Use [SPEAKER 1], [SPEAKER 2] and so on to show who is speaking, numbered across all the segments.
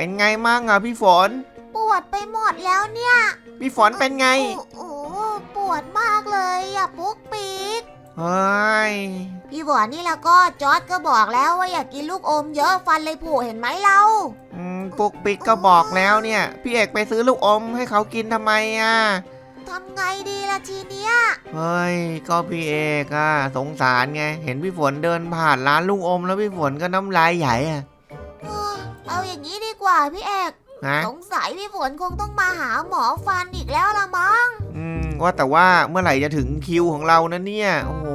[SPEAKER 1] เป็นไงมั่งอะพี่ฝน
[SPEAKER 2] ปวดไปหมดแล้วเนี่ย
[SPEAKER 1] พี่ฝนเป็นไง
[SPEAKER 2] โอ้โหปวดมากเลยอะปุ๊กปิ๊ก
[SPEAKER 1] เฮ้ย
[SPEAKER 2] พี่ฝนนี่แล้วก็จอร์ดก็บอกแล้วว่าอยากกินลูกอมเยอะฟันเลยผุเห็นไหมเรา
[SPEAKER 1] อืมปุกปิกก็บอกแล้วเนี่ย พี่เอกไปซื้อลูกอมให้เขากินทำไมอะ
[SPEAKER 2] ทำไงดีล่ะทีเนี้ย
[SPEAKER 1] เฮ้ย ก็พี่เอกอะสงสารไง เห็นพี่ฝนเดินผ่านร้านลูกอมแล้วพี่ฝนก็น้ำลายใหญ่อะ
[SPEAKER 2] ว่าพี่เอก
[SPEAKER 1] นะ
[SPEAKER 2] สงสัยพี่ฝนคงต้องมาหาหมอฟันอีกแล้วละมั้ง
[SPEAKER 1] อืมว่าแต่ว่าเมื่อไหร่จะถึงคิวของเรานะเนี่ย โอ้โห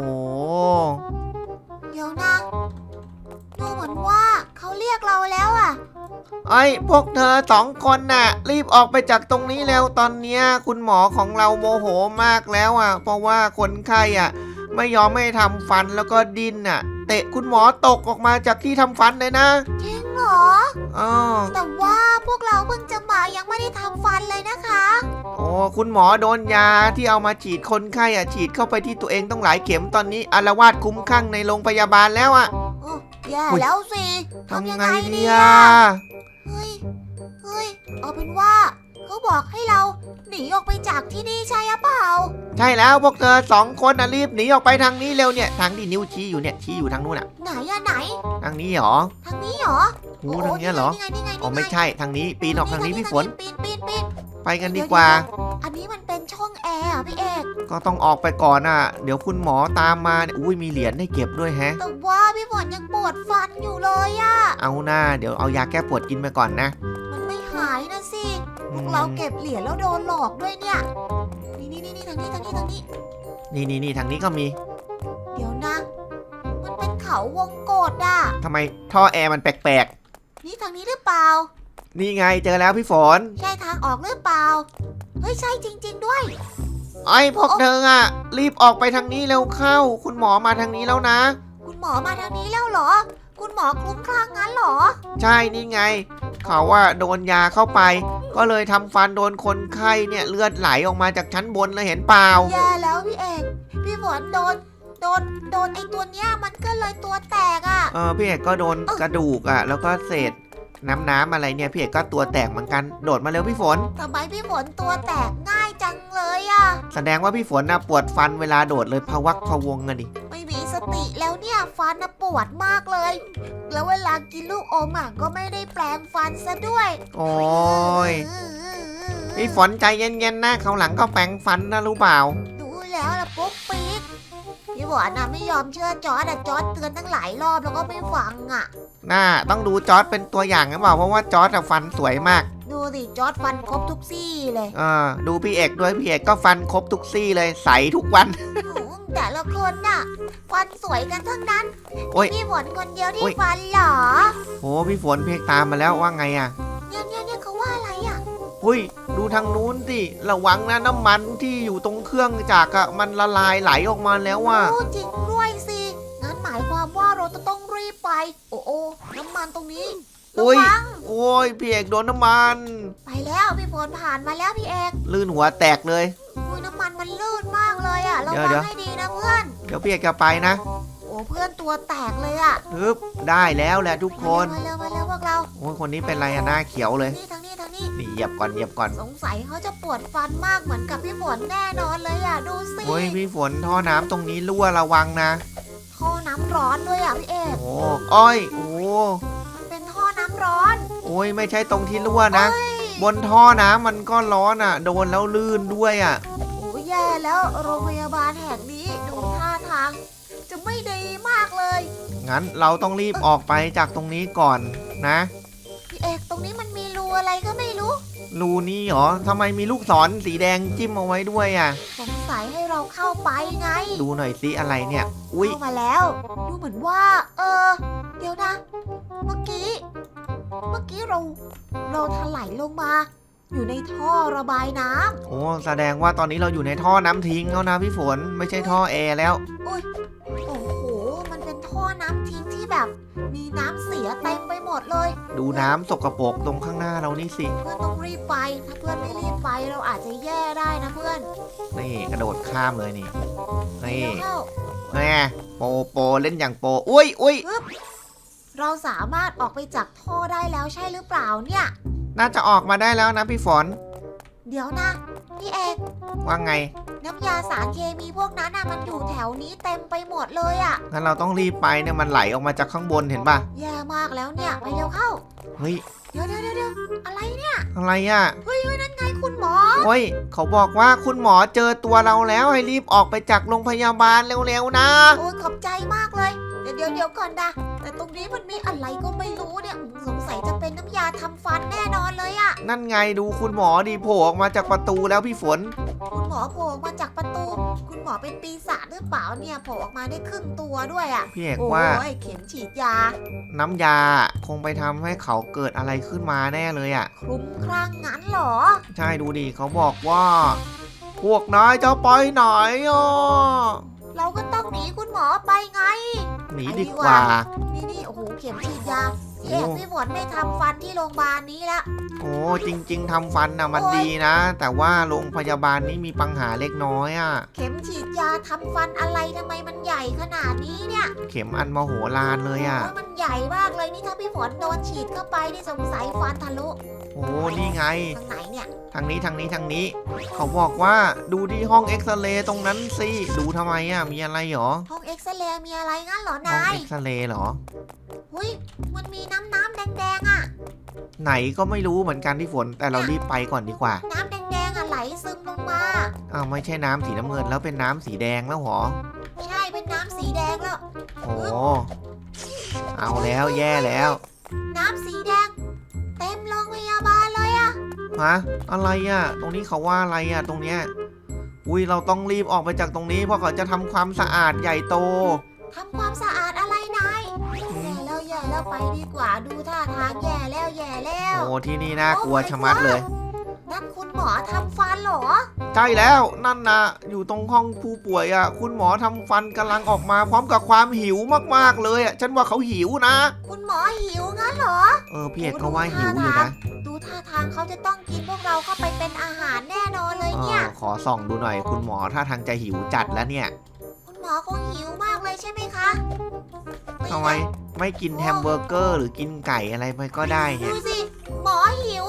[SPEAKER 2] เดี๋ยวนะดูเหมือนว่าเขาเรียกเราแล้วอะ
[SPEAKER 1] ไอ้ยพวกเธอสองคนน่ะ รีบออกไปจากตรงนี้แล้วตอนเนี้ยคุณหมอของเราโมโหมากแล้วอะ เพราะว่าคนไข้อะ ไม่ยอมให้ทำฟันแล้วก็ดิ้นอะ เตะคุณหมอตกออกมาจากที่ทำฟันเลยนะ
[SPEAKER 2] จริง เหรอ
[SPEAKER 1] อ๋อ
[SPEAKER 2] แต่ว่าพวกเราเพิ่งจะมายังไม่ได้ทำฟันเลยนะคะ
[SPEAKER 1] โอ้คุณหมอโดนยาที่เอามาฉีดคนไข้อะฉีดเข้าไปที่ตัวเองต้องหลายเข็มตอนนี้อารวาสคุ้มข้างในโรงพยาบาลแล้วอะ
[SPEAKER 2] โอ้แย่
[SPEAKER 1] อุ๊ย
[SPEAKER 2] แล้วสิ
[SPEAKER 1] ทำ
[SPEAKER 2] ยัง
[SPEAKER 1] ไง
[SPEAKER 2] ไง
[SPEAKER 1] ดี
[SPEAKER 2] ดี
[SPEAKER 1] อะ
[SPEAKER 2] อะเฮ้ยเฮ้ยเอาเป็นว่าเขาบอกให้เรา หนีออกไปจากที่นี่ใช่หรือเปล่า
[SPEAKER 1] ใช่แล้วพวกเธอสองคนน่ะรีบหนีออกไปทางนี้เร็วเนี่ยทางที่นิ้วชี้อยู่เนี่ยชี้อยู่ทางนู้นอะ
[SPEAKER 2] ไหนอะไหน
[SPEAKER 1] ทางนี้เหรอ
[SPEAKER 2] ทางนี้เหรอ
[SPEAKER 1] โอ้ทางเนี้ยเหรอ
[SPEAKER 2] นี่ไงนี่ไงนี่ไง
[SPEAKER 1] อ๋อไม่ใช่ทางนี้ปีนออกทางนี้พี่ฝน
[SPEAKER 2] ปีนปีนปีน
[SPEAKER 1] ไปกันดีกว่า
[SPEAKER 2] อันนี้มันเป็นช่องแอร์อะพี่เอก
[SPEAKER 1] ก็ต้องออกไปก่อนอะ เดี๋ยวคุณหมอตามมาเนี่ยอุ้ยมีเหรียญให้เก็บด้วยแฮะ
[SPEAKER 2] แต่ว่าพี่ฝนยังปวดฟันอยู่เลยอะ
[SPEAKER 1] เอาหน้าเดี๋ยวเอายาแก้ปวดกินไปก่อนนะ
[SPEAKER 2] มันไม่หายนะสิ พ
[SPEAKER 1] อื
[SPEAKER 2] ว
[SPEAKER 1] ม
[SPEAKER 2] กเราเก็บเหรียญแล้วโดนหลอกด้วยเนี่ยนี่นี่นี่ทางนี้ทางนี้ทางนี้
[SPEAKER 1] นี่นี่นี่ทางนี้ก็มี
[SPEAKER 2] เดี๋ยวนะ มันเป็นเขาวงกตอะ
[SPEAKER 1] ทำไมท่อแอร์มันแปลก
[SPEAKER 2] นี่ทางนี้หรือเปล่า
[SPEAKER 1] ๆ นี่ไงเจอแล้วพี่ฝน
[SPEAKER 2] ใช่ทางออกหรือเปล่า เฮ้ยใช่จริง ๆด้วย
[SPEAKER 1] ไอ้พวกเธออะรีบออกไปทางนี้เร็วเข้า คุณหมอมาทางนี้แล้วนะ
[SPEAKER 2] คุณหมอมาทางนี้แล้วเหรอ คุณหมอคลุ้มคลั่งงั้นเหรอ
[SPEAKER 1] ใช่นี่ไง เขาว่าโดนยาเข้าไป ก็เลยทำฟันโดนคนไข้เนี่ยเลือดไหลออกมาจากชั้นบนเลยเห็นเปล่า
[SPEAKER 2] แย่แล้วพี่เอกพี่ฝนโดนโดนโดนไอตัวเนี้ยมันก็เลยตัวแตกอะ่ะ
[SPEAKER 1] เออพี่เอกก็โดนกระดูกอะ แล้วก็เศษน้ำน้ำอะไรเนี่ยพี่เอกก็ตัวแตกเหมือนกันโดดมาเร็วพี่ฝน
[SPEAKER 2] ทำไมพี่ฝนตัวแตกง่ายจังเลยอะ่ะ
[SPEAKER 1] แสดงว่าพี่ฝนน่ะปวดฟันเวลาโดดเลยพะวักพะวงอะดิ
[SPEAKER 2] ไม่มีส ติแล้วเนี่ยฟันน่ะปวดมากเลย แล้วเวลากินลูกอมอะก็ไม่ได้แปลงฟันซะด้วย
[SPEAKER 1] โอ้ยพี่ฝนใจเย็นๆนะเขาวหลังก็แปรงฟันนะรู้เปล่า
[SPEAKER 2] ดูแล้วล่ะปุ๊กปิ๊ก พี่ฝนน่ะไม่ยอมเชื่อจอร์ดอะจอร์ดเตือนตั้งหลายรอบแล้วก็ไม่ฟังอะ
[SPEAKER 1] น่าต้องดูจอร์ดเป็นตัวอย่างหรือเปล่าเพราะว่าจอร์ดอะฟันสวยมาก
[SPEAKER 2] ดูสิจอร์ดฟันครบทุกซี่เลย
[SPEAKER 1] เออดูพี่เอกด้วยพี่เอกก็ฟันครบทุกซี่เลยใสทุกวัน
[SPEAKER 2] อืมแต่ละคนน่ะฟันสวยกันทั้งนั้น
[SPEAKER 1] โอ๊ย
[SPEAKER 2] พี่ฝนคนเดียวที่
[SPEAKER 1] โอ๊ย
[SPEAKER 2] ฟันเหรอ
[SPEAKER 1] โอ้พี่ฝนเพกตามมาแล้วว่าไงอะ
[SPEAKER 2] เนี่ยเนี่ยเนี่ยเขาว่าอะไรอะ
[SPEAKER 1] หุ้ย ดูทางนู้นสิระวังนะน้ำมันที่อยู่ตรงเครื่องจักรอะมันละลายไหลออกมาแล้วว่ะ
[SPEAKER 2] โอ้จริงด้วยสิงั้นหมายความว่าเราจะต้องรีบไป โอ้โอ้น้ำมันตรงนี้
[SPEAKER 1] โอ้ย
[SPEAKER 2] ระวัง
[SPEAKER 1] โอ้ยพี่เอกโดนน้ำมัน
[SPEAKER 2] ไปแล้วพี่ฝนผ่านมาแล้วพี่เอก
[SPEAKER 1] ลื่นหัวแตกเลย
[SPEAKER 2] อุ้ยน้ำมันมันลื่นมากเลยอะระ
[SPEAKER 1] เดี๋ยว
[SPEAKER 2] วั
[SPEAKER 1] เดี๋
[SPEAKER 2] ง
[SPEAKER 1] ยว
[SPEAKER 2] ให้ดีนะเพื่อน
[SPEAKER 1] เดี๋ยวพี่เอกจะไปนะ
[SPEAKER 2] โอ้ เพื่อนตัวแตกเลยอะ
[SPEAKER 1] ฮึบได้แล้วแหละทุกคน
[SPEAKER 2] มาเร็วมาเร็วมาเร็วพวกเรา
[SPEAKER 1] โอ้ยคนนี้เป็นไรอะหน้าเขียวเลย
[SPEAKER 2] นี่ทางนี้ทางนี้
[SPEAKER 1] นี่เหยียบก่อนเหยียบก่อน
[SPEAKER 2] สงสัยเขาจะปวดฟันมากเหมือนกับพี่ฝนแน่นอนเลยอะดูสิ
[SPEAKER 1] โอ้ยพี่ฝนท่อน้ำตรงนี้รั่วระวังนะ
[SPEAKER 2] ท่อน้ำร้อนด้วยอะพี่เอก
[SPEAKER 1] โอ้อ้อยโอ้
[SPEAKER 2] มันเป็นท่อน้ำร้อน
[SPEAKER 1] โอ้ยไม่ใช่ตรงที่รั่วนะ
[SPEAKER 2] เอ้ย
[SPEAKER 1] บนท่อน้ำมันก็ร้อนอะ โดนแล้วลื่นด้วยอะ
[SPEAKER 2] โอ้แย่แล้วโรงพยาบาลแห่งนี้ดูท่าทาง จะไม่ดีมากเลย
[SPEAKER 1] งั้นเราต้องรีบออกไปจากตรงนี้ก่อนนะ
[SPEAKER 2] พี่เอกตรงนี้มันมีรูอะไรก็ไม่รู้
[SPEAKER 1] รูนี้เหรอทำไมมีลูกศรสีแดงจิ้มเอาไว้ด้วยอะ
[SPEAKER 2] สงสัยให้เราเข้าไปไง
[SPEAKER 1] ดูหน่อยสิอะไรเนี่ย อุ้ย
[SPEAKER 2] เข้ามาแล้ว ดูเหมือนว่า เออ เดี๋ยวนะ เมื่อกี้ เมื่อกี้เรา เราถลายลงมา อยู่ในท่อระบายน้ำ
[SPEAKER 1] โอ้แสดงว่าตอนนี้เราอยู่ในท่อน้ำทิ้งแล้วนะพี่ฝนไม่ใช่ท่อแอร์แล้ว
[SPEAKER 2] โอ้โห มันเป็นท่อน้ำทิ้งที่แบบ มีน้ำเสียเต็มไปหมดเลย
[SPEAKER 1] ดูน้ำสกปรกตรงข้างหน้าเรานี่สิ
[SPEAKER 2] เพื่อนต้องรีบไป ถ้าเพื่อนไม่รีบไปเราอาจจะแย่ได้นะเพื่อน
[SPEAKER 1] นี่ กระโดดข้ามเลยนี่ นี่
[SPEAKER 2] เร็วเข้า
[SPEAKER 1] แม่โปโปเล่นอย่างโป อุ้ยอุ้ย
[SPEAKER 2] ปึ๊บเราสามารถออกไปจากท่อได้แล้วใช่หรือเปล่าเนี่ย
[SPEAKER 1] น่าจะออกมาได้แล้วนะพี่ฝน
[SPEAKER 2] เดี๋ยวนะ พี่เอก
[SPEAKER 1] ว่าไง
[SPEAKER 2] น้ำยาสารเคมีพวกนั้นน่ะมันอยู่แถวนี้เต็มไปหมดเลยอะ
[SPEAKER 1] งั้นเราต้องรีบไปเนี่ยมันไหลออกมาจากข้างบนเห็นป่ะ
[SPEAKER 2] แย่มากแล้วเนี่ยไปเร็วเข้า
[SPEAKER 1] เฮ้ย
[SPEAKER 2] เดี๋ยวเดี๋ยวเดี๋ยวเดี๋ยวอะไรเนี่ย
[SPEAKER 1] อะไรอะ
[SPEAKER 2] เฮ้ยเฮ้ยนั่นไงคุณหมอ
[SPEAKER 1] โอ้ย เขาบอกว่าคุณหมอเจอตัวเราแล้วให้รีบออกไปจากโรงพยาบาลเร็วๆนะ
[SPEAKER 2] โอ้ยขอบใจมากเลย เดี๋ยวเดี๋ยวเดี๋ยวก่อนนะแต่ตรงนี้มันมีอะไรก็ไม่รู้เนี่ยสงสัยจะเป็นน้ำยาทำฟันแน่นอนเลยอะ
[SPEAKER 1] นั่นไงดูคุณหมอดีโผล่ออกมาจากประตูแล้วพี่ฝน
[SPEAKER 2] คุณหมอโผล่ออกมาจากประตู คุณหมอเป็นปีศาจหรือเปล่าเนี่ยโผล่ออกมาได้ครึ่งตัวด้วยอะ
[SPEAKER 1] พี่เอก
[SPEAKER 2] โอ้
[SPEAKER 1] ว่า
[SPEAKER 2] ยเข็มฉีดยา
[SPEAKER 1] น้ำยาคงไปทำให้เขาเกิดอะไรขึ้นมาแน่เลยอะ
[SPEAKER 2] คลุ้มคลั่งงั้นเหรอ
[SPEAKER 1] ใช่ดูดิเขาบอกว่า พวกนายจะไปไหนอะ
[SPEAKER 2] เราก็ต้องหนีคุณหมอไปไง
[SPEAKER 1] หนีดีกว่า
[SPEAKER 2] นี่นี่โอ้โหเข็มฉีดยา พี่เอก
[SPEAKER 1] โอ้
[SPEAKER 2] พี่ฝนไม่ทำฟันที่โรงพยาบาลนี้ละ
[SPEAKER 1] โอ้จริง ๆทำฟันนะมัน
[SPEAKER 2] โอ้ย
[SPEAKER 1] ดีนะ แต่ว่าโรงพยาบาลนี้มีปัญหาเล็กน้อยอะ
[SPEAKER 2] เข็มฉีดยาทำฟันอะไรทำไมมันใหญ่ขนาดนี้เนี่ย
[SPEAKER 1] เข็มอันมโหฬารเลยอะ
[SPEAKER 2] โอ้ยมันใหญ่มากเลยนี่ถ้าพี่ฝนโดนฉีดเข้าไปนี่สงสัยฟันทะลุ
[SPEAKER 1] โอ้นี่ไง
[SPEAKER 2] ทางไหนเนี่ย
[SPEAKER 1] ทางนี้ทางนี้ทางนี้ เขาบอกว่าดูที่ห้องเอ็กซเรย์ตรงนั้นสิ ดูทำไมอะ มีอะไรหรอ
[SPEAKER 2] ห้องเอ็กซเรย์มีอะไรงั้นเหรอ
[SPEAKER 1] ห้อง
[SPEAKER 2] นาย
[SPEAKER 1] เอ็กซเรย์เหรอ
[SPEAKER 2] หุ้ยมันมีน้ำน้ำแดงๆอะ
[SPEAKER 1] ไหนก็ไม่รู้เหมือนกันที่ฝน แต่เรารีบไปก่อนดีกว่า
[SPEAKER 2] น้ำแดงๆอะไหลซึมลงมา
[SPEAKER 1] อ้าวไม่ใช่น้ำสีน้ำเงินแล้วเป็นน้ำสีแดงแล้วเหรอ
[SPEAKER 2] ใช่เป็นน้ำสีแดงแล้ว
[SPEAKER 1] โอ้เอาแล้วแย่แล้ว
[SPEAKER 2] น้ำสีแดง เต็มโรงพยาบาลเลยอะ
[SPEAKER 1] ฮะอะไรอะ ตรงนี้เขาว่าอะไรอะ ตรงเนี้ย อุ้ยเราต้องรีบออกไปจากตรงนี้เพราะเขาจะทำความสะอาดใหญ่โต
[SPEAKER 2] ทำความสะอาดอะไร ไปดีกว่าดูท่าทางแย่แล้วแย่แล้ว
[SPEAKER 1] โอ้ที่นี่น่ากลัวชะมัดเลย
[SPEAKER 2] นั่นคุณหมอทำฟันเหรอ
[SPEAKER 1] ใช่แล้วนั่นนะอยู่ตรงห้องผู้ป่วยอะ คุณหมอทำฟันกำลังออกมา พร้อมกับความหิวมากๆเลยอะฉันว่าเขาหิวนะ
[SPEAKER 2] คุณหมอหิวงั้นเหรอ
[SPEAKER 1] เออพี่เอกก็ว่าหิวอยู่นะ
[SPEAKER 2] ดูท่าทางเขาจะต้องกินพวกเราเข้าไปเป็นอาหารแน่นอนเลย
[SPEAKER 1] เอ
[SPEAKER 2] เนี่ย
[SPEAKER 1] อขอส่องดูหน่อย คุณหมอถ้าทางจะหิวจัดแล้วเนี่ย
[SPEAKER 2] คุณหมอคงหิวมากเลยใช่ไหมคะ
[SPEAKER 1] ทำไม ไม่กินแฮมเบอร์เกอร์หรือกินไก่อะไรไปก็ได้เนี่
[SPEAKER 2] ดู
[SPEAKER 1] ย
[SPEAKER 2] สิ หมอหิว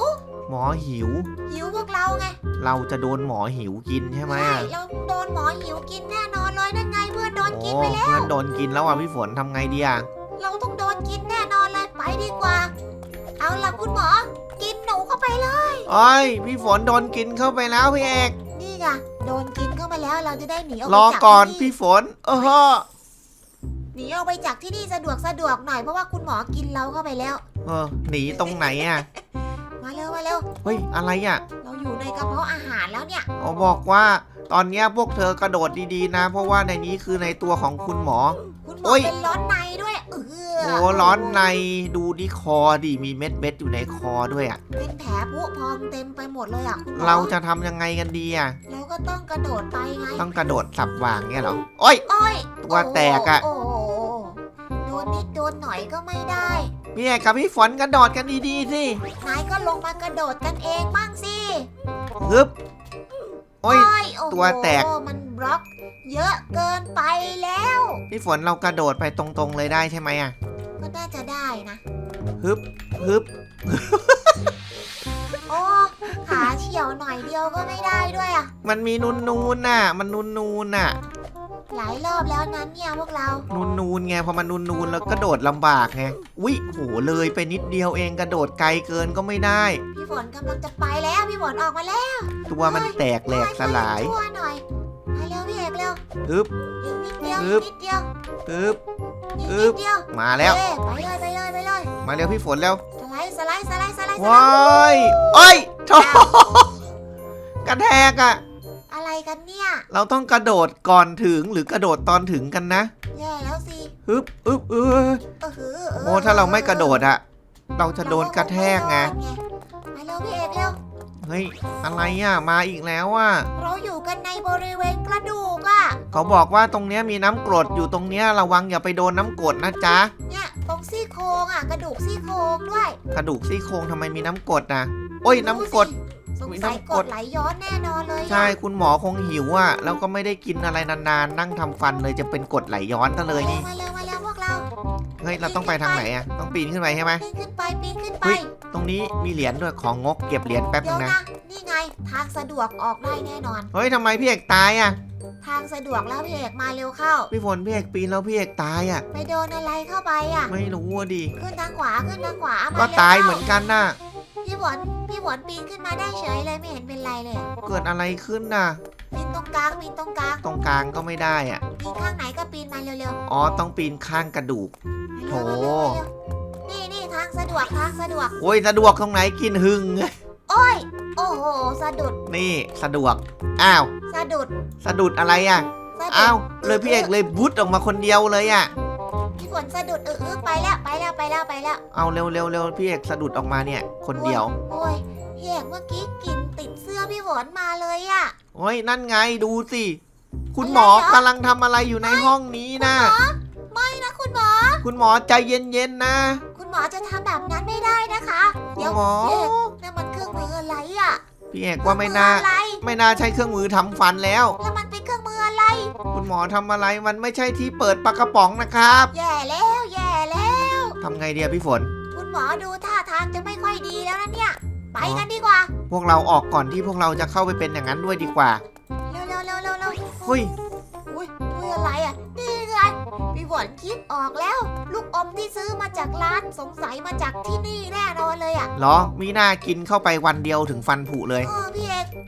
[SPEAKER 1] หมอหิว
[SPEAKER 2] หิวพวกเราไง
[SPEAKER 1] เราจะโดนหมอหิวกินใช่ไหม
[SPEAKER 2] ใช่
[SPEAKER 1] อะ
[SPEAKER 2] เราโดนหมอหิวกินแน่นอนเลยนั่นไงเพื่อนโดน
[SPEAKER 1] โอ้
[SPEAKER 2] กินไปแล้ว
[SPEAKER 1] เพื่อนโดนกินแล้วอะพี่ฝนทำไงดีอะ
[SPEAKER 2] เราต้องโดนกินแน่นอนเลยไปดีกว่า เอาล่ะคุณหมอ กินหนูเข้าไปเลย
[SPEAKER 1] โอ้ยพี่ฝนโดนกินเข้าไปแล้วพี่เอก
[SPEAKER 2] นี่ไงโดนกินเข้าไปแล้วเราจะได้หนีออก
[SPEAKER 1] ร
[SPEAKER 2] ไป
[SPEAKER 1] อ
[SPEAKER 2] จาก
[SPEAKER 1] ก่อน
[SPEAKER 2] ที่
[SPEAKER 1] พี่ฝน เออ
[SPEAKER 2] หนีออกไปจากที่นี่สะดวกสะดวกหน่อยเพราะว่าคุณหมอกินเราเข้าไปแล้ว
[SPEAKER 1] เออหนีตรงไหนอะ
[SPEAKER 2] มาเร็วมาเร็ว
[SPEAKER 1] เฮ้ย อะไรอะ
[SPEAKER 2] เราอยู่ในกระเพาะอาหารแล้วเนี่ย
[SPEAKER 1] เขาบอกว่าตอนเนี้ยพวกเธอกระโดดดีๆนะ เพราะว่าในนี้คือในตัวของคุณหมอ
[SPEAKER 2] คุณหม
[SPEAKER 1] โอ้
[SPEAKER 2] อยเป็นร้อนในด้วยเออ
[SPEAKER 1] โอ้ร้อนในดูที่คอดิมีเม็ดเบ็ดอยู่ในคอด้วยอะ
[SPEAKER 2] เป็นแผลผุพองเต็มไปหมดเลยอะคุณหมอ
[SPEAKER 1] เราจะทำยังไงกันดีอะ
[SPEAKER 2] เราก็ต้องกระโดดไปไง
[SPEAKER 1] ต้องกระโดดสับวางเนี่ยเหรอ โอ้ย
[SPEAKER 2] โอ้ย
[SPEAKER 1] ตัวแตกอะ
[SPEAKER 2] โอ้โหโดนนิดโดนหน่อยก็ไม่ได้
[SPEAKER 1] พี่เอกกับพี่ฝนกระโดดกันดีๆสิ
[SPEAKER 2] นายก็ลงมากระโดดกันเองบ้างสิ
[SPEAKER 1] ฮึบโอ้ย
[SPEAKER 2] โอ้โห
[SPEAKER 1] ตัวแตก
[SPEAKER 2] มันบล็อก เยอะเกินไปแล้ว
[SPEAKER 1] พี่ฝนเรากระโดดไปตรงๆเลยได้ใช่ไหมอะ
[SPEAKER 2] ก็น่าจะได้นะ
[SPEAKER 1] ฮึบฮึบ
[SPEAKER 2] โอ้ขาเฉียวหน่อยเดียวก็ไม่ได้ด้วยอะ
[SPEAKER 1] มันมีนูนนูนๆน่ะ มันนูนนูนๆน่ะ
[SPEAKER 2] หลายรอบแล้วนั้นเนี่ยพวกเรา
[SPEAKER 1] นูนนูนๆไงพอมันนูนนูนๆแล้วกระโดดลำบากไงวิโหเลยไปนิดเดียวเองกระโดดไกลเกินก็ไม่ได้
[SPEAKER 2] พี่ฝนกำลังจะไปแล้ว พี่ฝนออกมาแล้ว
[SPEAKER 1] ตัวมันแตกแหลกสลาย
[SPEAKER 2] ช่วยหน่อย มาเร็วพี่เอกเร็ว
[SPEAKER 1] ฮึบ
[SPEAKER 2] อีกนิดเดียว
[SPEAKER 1] ฮึ
[SPEAKER 2] อี
[SPEAKER 1] บ
[SPEAKER 2] กนิดเดียว
[SPEAKER 1] ฮึบ
[SPEAKER 2] อีก
[SPEAKER 1] ฮึ
[SPEAKER 2] นิ
[SPEAKER 1] บ
[SPEAKER 2] ดเดียว
[SPEAKER 1] มาแล้ว
[SPEAKER 2] เอ้ไปเลยไปเลยไปเลย
[SPEAKER 1] มาเร็วพี่ฝนแล้ว
[SPEAKER 2] สไลด์สไลด์สไลด์สไลด์สไล
[SPEAKER 1] ว้า
[SPEAKER 2] ด์
[SPEAKER 1] ยโอ้ยโถกระแทกอะ
[SPEAKER 2] อะไรกันเนี่ย
[SPEAKER 1] เราต้องกระโดดก่อนถึงหรือกระโดดตอนถึงกันนะ
[SPEAKER 2] แย่แล้วสิ
[SPEAKER 1] ฮึบฮึบเออ
[SPEAKER 2] เออหือ
[SPEAKER 1] โอ้ถ้าเราไม่กระโดดอะเราจะโดนกระแทกไง
[SPEAKER 2] มา เฮ้
[SPEAKER 1] ย อะไรอะ มาอีกแล้วอะ
[SPEAKER 2] เราอยู่กันในบริเวณกระดูกอะ
[SPEAKER 1] เขาบอกว่าตรงเนี้ยมีน้ำกรดอยู่ตรงเนี้ยระวังอย่าไปโดนน้ำกรดนะจ๊ะ
[SPEAKER 2] เนี่ยตรงซี่โครงอะ กระดูกซี่โครงด้วย
[SPEAKER 1] กระดูกซี่โครงทำไมมีน้ำกรดนะโอ้ยน้ำกรด
[SPEAKER 2] สง
[SPEAKER 1] มี
[SPEAKER 2] สัย
[SPEAKER 1] น้ำ
[SPEAKER 2] ก
[SPEAKER 1] กร
[SPEAKER 2] ร
[SPEAKER 1] ด
[SPEAKER 2] ดไหลย้อนแน่นอนเลยอะ
[SPEAKER 1] ใช่คุณหมอคงหิวอะ แล้วก็ไม่ได้กินอะไรนานๆ นั่งทำฟันเลยจะเป็นกรดไหลย้อนซะเลยนี่
[SPEAKER 2] มาเร็วมาเร็วพวก เรา
[SPEAKER 1] ฮเฮ้ยเราต้องไปทางไหนอะต้องปีนขึ้นไปใช่ไหม
[SPEAKER 2] ปีนขึ้นไปปีนขึ้นไป
[SPEAKER 1] เฮ้ยตรงนี้มีเหรียญด้วยของงกเก็บเหรียญแป๊บ
[SPEAKER 2] เดี๋
[SPEAKER 1] นึ
[SPEAKER 2] ยว
[SPEAKER 1] งนะ
[SPEAKER 2] นะ นี่ไงทางสะดวกออกได้แน่นอน
[SPEAKER 1] เฮ้ยทำไมพี่เอกตายอะ
[SPEAKER 2] ทางสะดวกแล้วพี่เอกมาเร็วเข้า
[SPEAKER 1] พี่ฝนพี่เอกปีนแล้วพี่เอกตายอะ
[SPEAKER 2] ไปโดนอะไรเข้าไปอะ
[SPEAKER 1] ไม่รู้อะดิ
[SPEAKER 2] ขึ้นทางขวาขึ้นทางขวามา
[SPEAKER 1] ก็
[SPEAKER 2] เร็ว
[SPEAKER 1] ตาย
[SPEAKER 2] ข้
[SPEAKER 1] เหมือนกันน่ะ
[SPEAKER 2] พี่ฝนพี่ฝนปีนขึ้นมาได้เฉยเลยไม่เห็นเป็นไรเลยอะ
[SPEAKER 1] เกิดอะไรขึ้นน่ะ
[SPEAKER 2] ปีนตรงกลางปีนตรงกลาง
[SPEAKER 1] ตรงกลางก็ไม่ได้อะ
[SPEAKER 2] ปีนข้างไหนก็ปีนมาเร็ว
[SPEAKER 1] อ๋อ ต้องปีนข้างกระดูก
[SPEAKER 2] ๆ
[SPEAKER 1] โถ
[SPEAKER 2] เร็วๆเร็วๆเร็วๆนี่นี่ทางสะดวกทางสะดวก
[SPEAKER 1] โอ้ยสะดวกตรงไหนกินหึง
[SPEAKER 2] โอ้ย โอ้โหสะดุด
[SPEAKER 1] นี่สะดวก อ้าว
[SPEAKER 2] สะดุด
[SPEAKER 1] สะดุดอะไรอะ
[SPEAKER 2] สะดุด
[SPEAKER 1] อ้าวเลยพี่เอกเลยบุดออกมาคนเดียวเลยอะ
[SPEAKER 2] พี่ฝนสะดุดเออเออไปแล้วไปแล้วไปแล้วไปแล้ว
[SPEAKER 1] เอาเร็วเร็วเร็วพี่เอกสะดุดออกมาเนี่ย คนเดียว
[SPEAKER 2] โอ้ยพี่เอกเมื่อกี้กลินติดเสื้อพี่ฝนมาเลยอะ
[SPEAKER 1] โอ้ยนั่นไงดูสิ คุณ
[SPEAKER 2] อะไร
[SPEAKER 1] หมอ
[SPEAKER 2] เหรอ
[SPEAKER 1] กำลังทำอะไรอยู่ในห้องนี้นะ
[SPEAKER 2] ไม่นะคุณหมอ
[SPEAKER 1] คุณหมอใจเย็นๆนะ
[SPEAKER 2] คุณหมอจะทำแบบนั้นไม่ได้นะคะ
[SPEAKER 1] คุ
[SPEAKER 2] เดี๋
[SPEAKER 1] ณ
[SPEAKER 2] ยว
[SPEAKER 1] หมอ
[SPEAKER 2] พี่เอกนั่นมันเครื่องมืออะไรอะ
[SPEAKER 1] พี่เอกว่าไม่น่า
[SPEAKER 2] เครื่องออะไร
[SPEAKER 1] ไม่น่าใช้เครื่องมือทำฟันแล้ว
[SPEAKER 2] แล้วมันเป็นเครื่องมืออะไร
[SPEAKER 1] คุณหมอทำอะไรมันไม่ใช่ที่เปิดปากกระป๋องนะครับ
[SPEAKER 2] แย่แล้วแย่แล้ว
[SPEAKER 1] ทำไงเดียพี่ฝน
[SPEAKER 2] คุณหมอดูท่าทางจะไม่ค่อยดีแล้วนะเนี่ย ไปกันดีกว่า
[SPEAKER 1] พวกเราออกก่อนที่พวกเราจะเข้าไปเป็นอย่างนั้นด้วยดีกว่า
[SPEAKER 2] เร็วเร็วเร็วเร็วเร็ว
[SPEAKER 1] เฮ้ย
[SPEAKER 2] อุ้ยอุ้ยอะไรอะนี่ไงพี่ฝนคิดออกแล้ว ลูกอมที่ซื้อมาจากร้านสงสัยมาจากที่นี่แน่นอนเลยอะ
[SPEAKER 1] เหรอมีหน้ากินเข้าไปวันเดียวถึงฟันผุเลย
[SPEAKER 2] เออพี่ เอก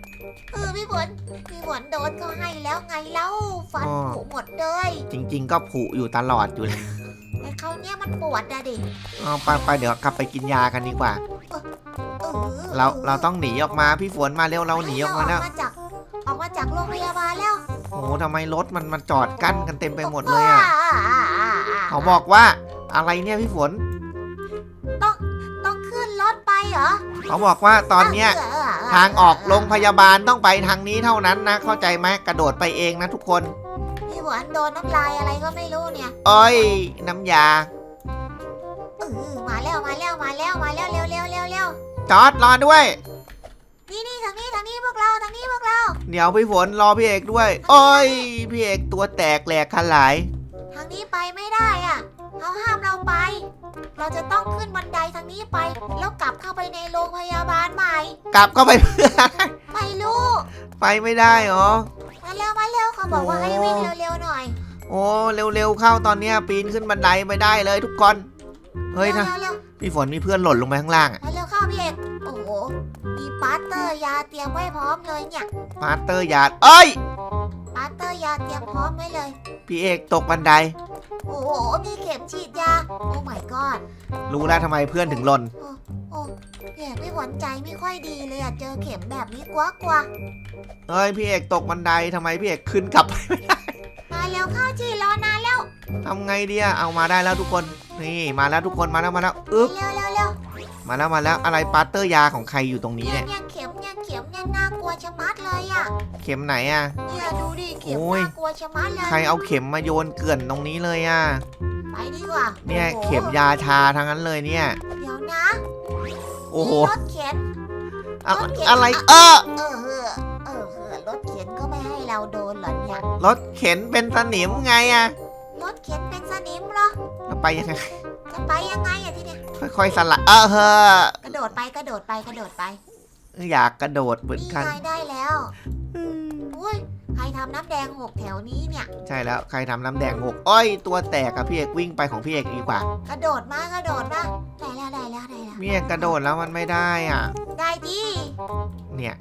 [SPEAKER 2] เออพี่ฝนพี่ฝนโดนเขาให้แล้วไงเล่าฟัน
[SPEAKER 1] อ๋อ
[SPEAKER 2] ผุหมดเลย
[SPEAKER 1] จริง ๆ ก็ผุอยู่ตลอดอยู่เลย
[SPEAKER 2] แต่เขาวเนี้ยมันปวดอะดิ
[SPEAKER 1] เอาไปไปเดี๋ยวกลับไปกินยากันดีกว่า
[SPEAKER 2] เออ
[SPEAKER 1] เราเราต้องหนีออกมาพี่ฝนมาเร็วเราหนีออกมาแล้ว
[SPEAKER 2] เรจากออกมาจากโรงพยาบาลแล้ว
[SPEAKER 1] โอ้โหทำไมรถมันมาจอดกั้นกันเต็มไปหมดเลยอะเขา
[SPEAKER 2] เขา
[SPEAKER 1] บอกว่าอะไรเนี่ยพี่ฝน
[SPEAKER 2] ต้องขึ้นรถไปเหรอ
[SPEAKER 1] เขาบอกว่าตอนเนี้ย ทางออกโรงพยาบาลต้องไปทางนี้เท่านั้นนะ เข้าใจไหมกระโดดไปเองนะทุกคน
[SPEAKER 2] พี่หวานโดนน้ำลายอะไรก็ไม่รู้เนี่ย
[SPEAKER 1] เอ้ย น้ำยา
[SPEAKER 2] เออมาแล้วมาแล้วมาแล้วมาแล้วเร็วเร็วเร็วเร็ว
[SPEAKER 1] จอดรอด้วย
[SPEAKER 2] นี่นี่ทางนี้ทางนี้พวกเราทางนี้พวกเรา
[SPEAKER 1] เดี๋ยวพี่ฝนรอพี่เอกด้วย โอ้ยพี่เอกตัวแตกแหลกขลาย
[SPEAKER 2] ทางนี้ไปไม่ได้อะเขาห้ามเราไป เราจะต้องขึ้นบันไดทางนี้ไป แล้วกลับเข้าไปในโรงพยาบาลใหม่
[SPEAKER 1] กลับเข้าไปเพื่อ
[SPEAKER 2] ไม่รู้
[SPEAKER 1] ไปไม่ได้เหรอ
[SPEAKER 2] มาเร็วมาเร็วเขาบอกว่าให้วิ่งเร็วๆหน่อย
[SPEAKER 1] โอ้เร็วๆเข้าตอนเนี้ยปีนขึ้นบันไดไม่ได้เลยทุกคนเฮ้ยนะ
[SPEAKER 2] เร็ว
[SPEAKER 1] พี่ฝนมีเพื่อนหล่นลงไปข้างล่างอะ
[SPEAKER 2] ๆเร็วๆเข้าพี่เอกโอ้โหมีปาสเตอร์ยาเตรียมไว้พร้อมเลยเนี่ย
[SPEAKER 1] มาสเตอร์ยาดเอ้ย
[SPEAKER 2] ปาสเตอร์ยาเตรียมพร้อมไว้เลย
[SPEAKER 1] พี่เอกตกบันได
[SPEAKER 2] โอ้โห มีเข็มฉีดยา โอ้ my god
[SPEAKER 1] รู้แล้วทำไมเพื่อนถึงหล่น
[SPEAKER 2] โอ้พี่เอกไม่หวั่นใจไม่ค่อยดีเลยอะเจอเข็มแบบนี้กลัวกลัว
[SPEAKER 1] เฮ้ยพี่เอกตกบันไดทำไมพี่เอกขึ้นกลับไป
[SPEAKER 2] มาเร็วเข้าจีรอนานแล้ว
[SPEAKER 1] ทำไงดีอะเอามาได้แล้วทุกคนนี่มาแล้วทุกคนมาแล้วมาแล้วอึ๊บ
[SPEAKER 2] เร็วเร็วเร็ว
[SPEAKER 1] มาแล้วมาแล้วอะไรปาสเตอร์ยาของใครอยู่ตรงนี้
[SPEAKER 2] เนี่ย
[SPEAKER 1] เนี่ย
[SPEAKER 2] เนี่ยเข็มเนี่ยเข็มเนี่ยน่ากลัวชะมัดเลยอะ
[SPEAKER 1] เข็มไหนอะ
[SPEAKER 2] เนี่ยดูดิเข็ม
[SPEAKER 1] โอ้ย
[SPEAKER 2] น่ากลัวชะมัดเลย
[SPEAKER 1] ใครเอาเข็มมาโยนเกลื่อนตรงนี้เลยอะ
[SPEAKER 2] ไปดีกว่า
[SPEAKER 1] เนี่ย
[SPEAKER 2] โอ้โห
[SPEAKER 1] เข็มยาชาทั้งนั้นเลยเนี่ย
[SPEAKER 2] เดี๋ยวนะ
[SPEAKER 1] โอ้โห
[SPEAKER 2] มีรถเข็น
[SPEAKER 1] อะ
[SPEAKER 2] รถเข็น
[SPEAKER 1] อะไร
[SPEAKER 2] อะ
[SPEAKER 1] เออ
[SPEAKER 2] เออเออเออเออรถเข็นก็ไม่ให้เราโดนเหรอเนี่ย
[SPEAKER 1] รถเข็นเป็นสนิมไงอะ
[SPEAKER 2] รถเข็นเป็นสนิมเหรอ
[SPEAKER 1] แล้วไปยังไง
[SPEAKER 2] จะไปยังไงอะทีเนี้ย
[SPEAKER 1] ค่อยๆสลัดเออเฮ้อก
[SPEAKER 2] ระโดดไปกระโดดไปกระโดดไป
[SPEAKER 1] อยากกระโดดเหมือน
[SPEAKER 2] นี่
[SPEAKER 1] กัน
[SPEAKER 2] ไงได้แล้วอุ้ยใครทำน้ำแดงหกแถวนี้เนี่ย
[SPEAKER 1] ใช่แล้วใครทำน้ำแดงหกอ้อยตัวแตกอะพี่เอกวิ่งไปของพี่เอกดีกว่า
[SPEAKER 2] กระโดดมากระโดดมาได้แล้วได้แล้วได้แล้ว
[SPEAKER 1] พี่เอกกระโดดแล้วมันไม่ได้อะ
[SPEAKER 2] ได้ดี
[SPEAKER 1] เนี่ย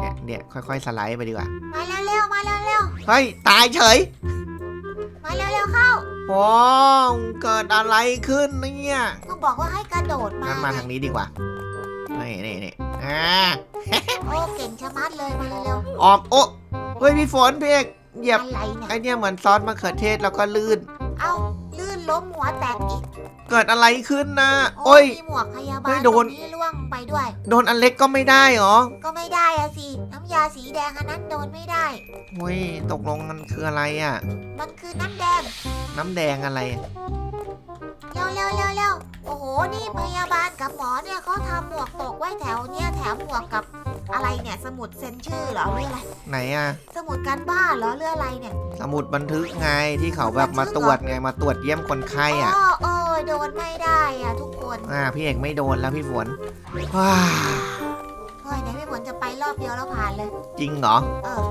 [SPEAKER 1] เนี่ยเนี่ยค่อยๆสไลด์ไปดีกว่า
[SPEAKER 2] มาเร็วเร็วมาเร็วเร็ว
[SPEAKER 1] เฮ้ยตายเฉย
[SPEAKER 2] มาเร็วเร็วเข้า
[SPEAKER 1] โอ้เกิดอะไรขึ้นเนี่ย
[SPEAKER 2] ก็บอกว่าให้กระโดดมา
[SPEAKER 1] งั้นมาทางนี้ดีกว่า นี่นี่นี่อ่า
[SPEAKER 2] โอ้เก่งชะมัดเลยมาเร็วเร็ว
[SPEAKER 1] ออมโอ้เฮ้ยพี่ฝนพี่เอกเหยียบ
[SPEAKER 2] อะไรเนี่ย
[SPEAKER 1] ไอเนี่ยเหมือนซอสมะเขือเทศแล้วก็ลื่น
[SPEAKER 2] เอาลื่นล้มหัวแตกอีก
[SPEAKER 1] เกิดอะไรขึ้นนะ
[SPEAKER 2] โอ้
[SPEAKER 1] โอ้ย
[SPEAKER 2] มีหมวกพยาบา
[SPEAKER 1] เฮ้
[SPEAKER 2] ล
[SPEAKER 1] ยโดน
[SPEAKER 2] ตรงนี้ล่วงไปด้วย
[SPEAKER 1] โดนอันเล็กก็ไม่ได้เหรอ
[SPEAKER 2] ก็ไม่ได้อะสิน้ำยาสีแดงอันนั้นโดนไม่ได้
[SPEAKER 1] เฮ้ยตกลงมันคืออะไรอะ
[SPEAKER 2] มันคือน้ำแดง
[SPEAKER 1] น้ำแดงอะไร
[SPEAKER 2] เร็วเร็วเร็วเร็วโอ้โห นี่พยาบาลกับหมอเนี่ยเขาทำหมวกตกไว้แถวเนี้ยแถมหมวกกับอะไรเนี่ยสมุดเซ็นชื่อเหรอหรืออะไร
[SPEAKER 1] ไหนอะ
[SPEAKER 2] สมุดการบ้านเหรอหรืออะไรเนี่ย
[SPEAKER 1] สมุดบันทึกไงที่เขาแบบมาตรวจไงมาตรวจเยี่ยมคนไข้อะ
[SPEAKER 2] อ๋อเออโดนไม่ได้อะทุกคน
[SPEAKER 1] อ่าพี่เอกไม่โดนแล้วพี่ฝนว้า
[SPEAKER 2] อบเดียวแล้วผ่านเลย
[SPEAKER 1] จริงเหรอ
[SPEAKER 2] เออ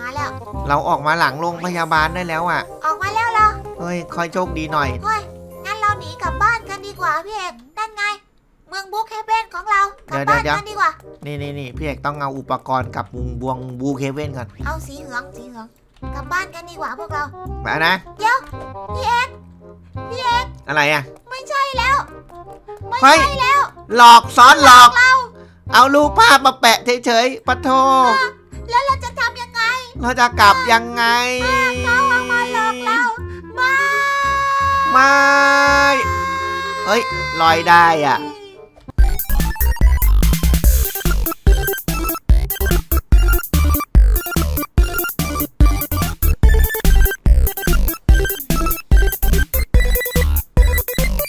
[SPEAKER 2] มาแล้ว
[SPEAKER 1] เราออกมาหลังโรงพยาบาลได้แล้วอะ
[SPEAKER 2] ออกมาแล้วเหรอ
[SPEAKER 1] เฮ้ยคอยโชคดีหน่อย
[SPEAKER 2] เฮ้ยงั้นเราหนีกลับบ้านกันดีกว่าพี่เอกนั่นไง เมืองบุ๊กเฮเบนของเรากลับบ้าน
[SPEAKER 1] เดี๋ยวๆ
[SPEAKER 2] กันดีกว่า
[SPEAKER 1] นี่นี่นี่พี่เอกต้องเอาอุปกรณ์กับวงบวงบูเคเว่นก่อน
[SPEAKER 2] เอาสีเหลืองสีเหลืองกลับบ้านกันดีกว่าพวกเรา
[SPEAKER 1] มานะ
[SPEAKER 2] พี่เอกพี่เอก
[SPEAKER 1] อะไรอะ
[SPEAKER 2] ไม่ใช่แล้วไม่
[SPEAKER 1] เฮ้ย
[SPEAKER 2] ใช่แล้ว
[SPEAKER 1] หลอกซ้อนหลอกเอารูปภาพมาแปะเฉยๆปะโท
[SPEAKER 2] แล้วเราจะทำยังไง
[SPEAKER 1] เราจะกลับยังไง
[SPEAKER 2] เขาเอามาหลอกเราไม่
[SPEAKER 1] ไม่เฮ้ยลอยได้อะ
[SPEAKER 2] ไม่